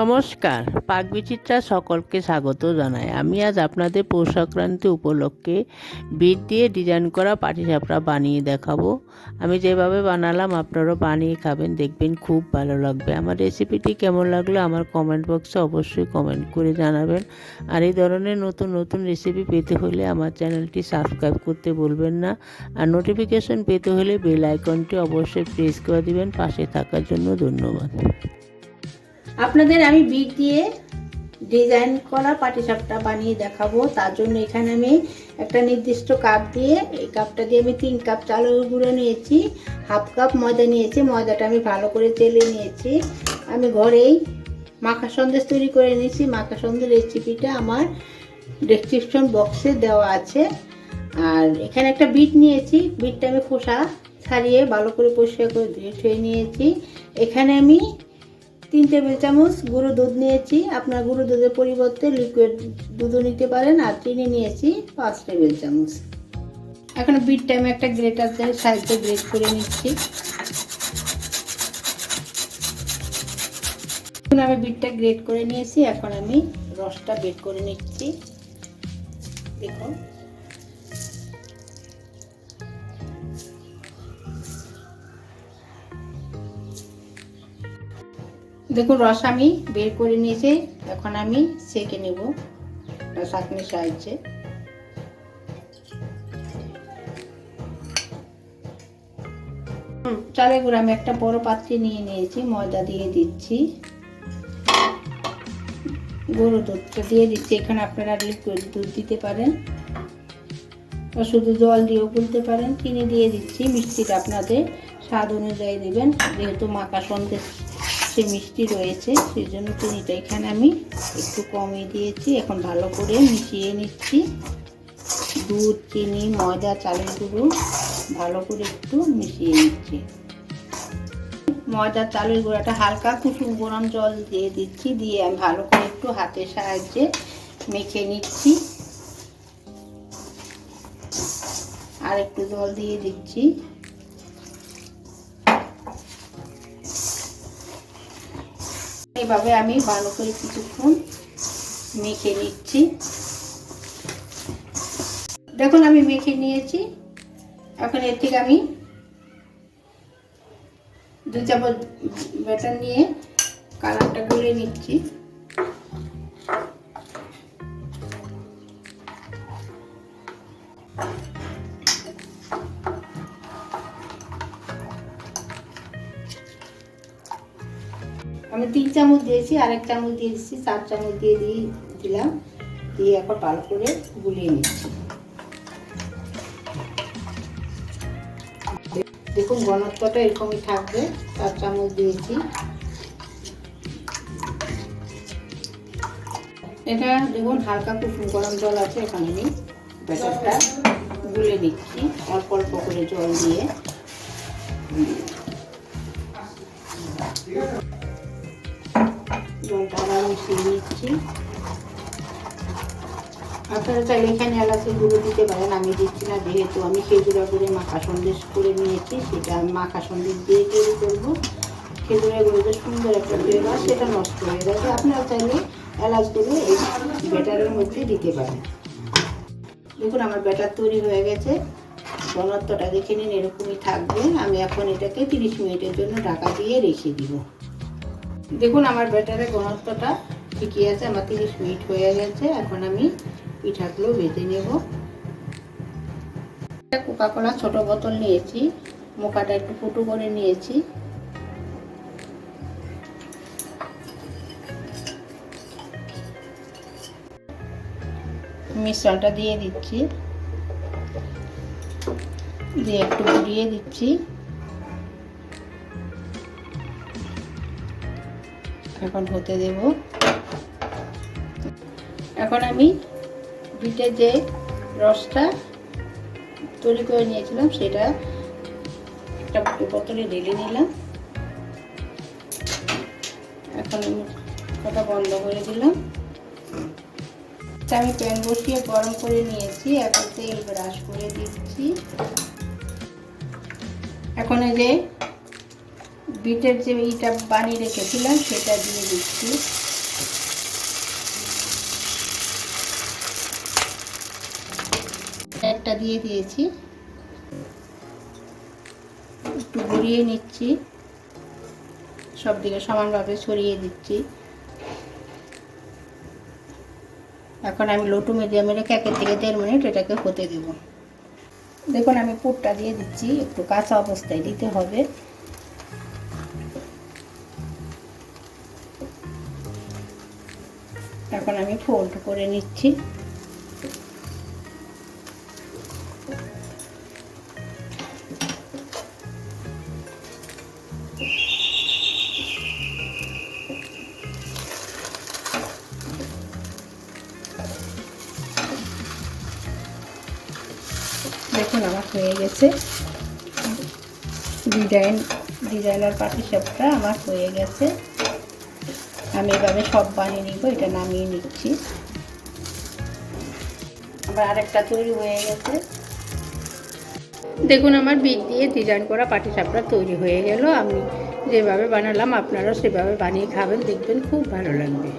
নমস্কার। পাকবিচিত্রা সকলকে স্বাগত জানাই। আমি আজ আপনাদের পৌষ সংক্রান্তি উপলক্ষে বিট দিয়ে ডিজাইন করা পাটিসাপড়া বানিয়ে দেখাবো। আমি যেভাবে বানালাম, আপনারাও বানিয়ে খাবেন, দেখবেন খুব ভালো লাগবে। আমার রেসিপিটি কেমন লাগল, আমার কমেন্ট বক্সে অবশ্যই কমেন্ট করে জানাবেন। আর এই ধরনের নতুন নতুন রেসিপি পেতে হলে আমার চ্যানেলটি সাবস্ক্রাইব করতে ভুলবেন না। আর নোটিফিকেশন পেতে হলে বেল আইকনটি অবশ্যই প্রেস করে দিবেন। পাশে থাকার জন্য ধন্যবাদ। আপনাদের আমি বিট দিয়ে ডিজাইন করা পাটিসাপটা বানিয়ে দেখাবো। তার জন্য এখানে আমি একটা নির্দিষ্ট কাপ দিয়ে, এই কাপটা দিয়ে আমি তিন কাপ চালের গুঁড়ো নিয়েছি হাফ কাপ ময়দা নিয়েছি, ময়দাটা আমি ভালো করে চেলে নিয়েছি। আমি ঘরেই মাখা সন্দেশ তৈরি করে নিয়েছি। মাখা সন্দেশ রেসিপিটা আমার ডেসক্রিপশন বক্সে দেওয়া আছে। আর এখানে একটা বিট নিয়েছি। বিটটা আমি খোসা ছাড়িয়ে ভালো করে পরিষ্কার করে ধুয়ে নিয়েছি। এখানে আমি তিন টেবিল চামচ গুঁড়ো দুধ নিয়েছি। আপনার গুঁড়ো দুধের পরিবর্তে লিকুইড দুধও নিতে পারেন আর চিনি নিয়েছি পাঁচ টেবিল চামচ। এখন বিটটা আমি একটা গ্রেটার সাহায্যে গ্রেট করে নিচ্ছি। আমি বিটটা গ্রেট করে নিয়েছি। এখন আমি রসটা বের করে নিচ্ছি। দেখুন। দেখুন, রস আমি বের করে নিয়েছি। এখন আমি সেকে নেব চাটনির সাহায্যে। চালে গুঁড়ো আমি একটা বড় পাত্রে নিয়ে নিয়েছি, ময়দা দিয়ে দিচ্ছি। গরু দুধটা দিয়ে দিচ্ছি, এখানে আপনারা দুধ দিতে পারেন বা শুধু জল দিয়েও গুলতে পারেন। চিনি দিয়ে দিচ্ছি, মিষ্টিটা আপনাদের স্বাদ অনুযায়ী দেবেন, যেহেতু মাখা সন্দেশ সে মিষ্টি রয়েছে, সেই জন্য চিনিটা এখানে আমি একটু কমিয়ে দিয়েছি। এখন ভালো করে মিশিয়ে নিচ্ছি। দুধ, চিনি, ময়দা, চালের গুঁড়ো ভালো করে একটু মিশিয়ে নিচ্ছি। ময়দা, চালের গুঁড়াটা হালকা কুসুম গরম জল দিয়ে দিচ্ছি, দিয়ে আমি ভালো করে একটু হাতের সাহায্যে মেখে নিচ্ছি। আর একটু জল দিয়ে দিচ্ছি। এভাবে আমি ভালো করে কিছুক্ষণ মেখে নিচ্ছি। দেখুন, আমি মেখে নিয়েছি। এখন এর থেকে আমি দু চামচ ব্যাটার নিয়ে কালারটা গুলে নিচ্ছি। আমি তিন চামচ দিয়েছি, আরেক চামচ দিয়ে দিচ্ছি, চার চামচ দিয়ে দিয়ে দিলাম। দিয়ে এখন ভালো করে গুলিয়ে নিচ্ছি। দেখুন ঘনত্বটা এরকমই থাকবে, চার চামচ দিয়েছি। এটা দেখুন হালকা কুসুম গরম জল আছে এখানে আমি ব্যাটারটা গুলে নিচ্ছি, অল্প অল্প করে জল দিয়ে। জলটা আবার মিশিয়ে নিচ্ছি। আপনারা চাইলে এখানে এলাচের গুঁড়ো দিতে পারেন, আমি দিচ্ছি না, যেহেতু আমি খেজুরা করে মাখা সন্দেশ করে নিয়েছি, সেটা আমি মাখা সন্দেশ দিয়ে তৈরি করব। খেজুরা গুঁড়োতে সুন্দর একটা ফ্লেভার সেটা নষ্ট হয়ে যাবে। আপনারা চাইলে এলাচ গুঁড়ো এই ব্যাটারের মধ্যে দিতে পারেন। দেখুন, আমার ব্যাটার তৈরি হয়ে গেছে। ঘনত্বটা দেখে নিন, এরকমই থাকবে। আমি এখন এটাকে তিরিশ মিনিটের জন্য ঢাকা দিয়ে রেখে দিব। দেখুন, আমার ব্যাটারের ঘনত্বটা ঠিকই আছে, আমার তিরিশ মিনিট হয়ে গেছে, এখন আমি পিঠাগুলো বেঁধে নেব। কোকা কোলা ছোট বোতল নিয়েছি, মোকাটা একটু ফুটো করে নিয়েছি। মিশ্রণটা দিয়ে দিচ্ছি, দিয়ে একটু ঘুরিয়ে দিচ্ছি। এখন হতে দেব। এখন আমি বিটের যে রসটা তৈরি করে নিয়েছিলাম, সেটা একটা বোতলে ঢেলে নিলাম। এখন আমি কথা বন্ধ করে দিলাম। আমি প্যান বসিয়ে গরম করে নিয়েছি, এখন তেল ব্রাশ করে দিচ্ছি। এখন এই যে বিটের যে ইটা বানিয়ে রেখেছিলাম, সেটা দিয়ে দিচ্ছি। একটা দিয়ে দিয়েছি। একটু গড়িয়ে নিচ্ছি। সব দিকে সমানভাবে ছড়িয়ে দিচ্ছি। এখন আমি লোটু মিডিয়ামে রেখে একের থেকে দেড় মিনিট এটাকে হতে দেব। দেখুন, আমি পুরটা দিয়ে দিচ্ছি। একটু কাঁচা অবস্থায় দিতে হবে। এখন আমি ফোল্ড করে নিচ্ছি। দেখুন, আমার হয়ে গেছে। ডিজাইন, ডিজাইনার পাটিসাপটা আমার হয়ে গেছে। আমি এভাবে সব বানিয়ে নিব, এটা নামিয়ে নিচ্ছি। আবার আরেকটা তৈরি হয়ে গেছে। দেখুন, আমার বিট দিয়ে ডিজাইন করা পাটিসাপটা তৈরি হয়ে গেল। আমি যেভাবে বানালাম, আপনারাও সেভাবে বানিয়ে খাবেন, দেখবেন খুব ভালো লাগবে।